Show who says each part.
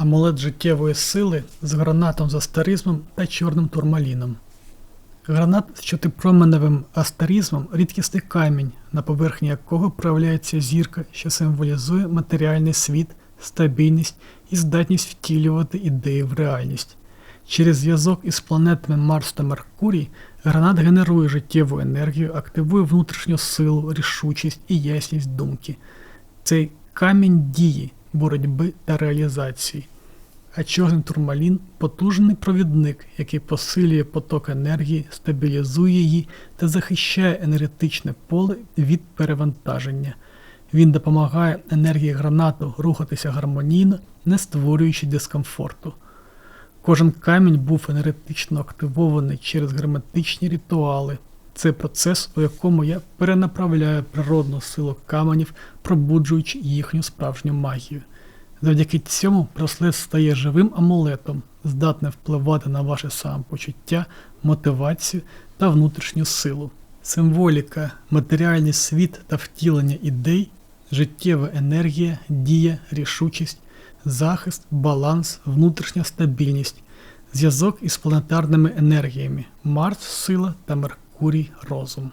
Speaker 1: Амулет життєвої сили з гранатом з астаризмом та чорним турмаліном. Гранат з чотипроменевим астаризмом рідкісний камінь, на поверхні якого проявляється зірка, що символізує матеріальний світ, стабільність і здатність втілювати ідеї в реальність. Через зв'язок із планетами Марс та Меркурій гранат генерує життєву енергію, активує внутрішню силу, рішучість і ясність думки. Цей камінь дії, боротьби та реалізації. А чорний турмалін потужний провідник, який посилює поток енергії, стабілізує її та захищає енергетичне поле від перевантаження. Він допомагає енергії гранату рухатися гармонійно, не створюючи дискомфорту. Кожен камінь був енергетично активований через герметичні ритуали. Це процес, у якому я перенаправляю природну силу каменів, пробуджуючи їхню справжню магію. Завдяки цьому браслет стає живим амулетом, здатним впливати на ваше самопочуття, мотивацію та внутрішню силу. Символіка, матеріальний світ та втілення ідей, життєва енергія, дія, рішучість, захист, баланс, внутрішня стабільність, зв'язок із планетарними енергіями, Марс сила та Меркурій розум.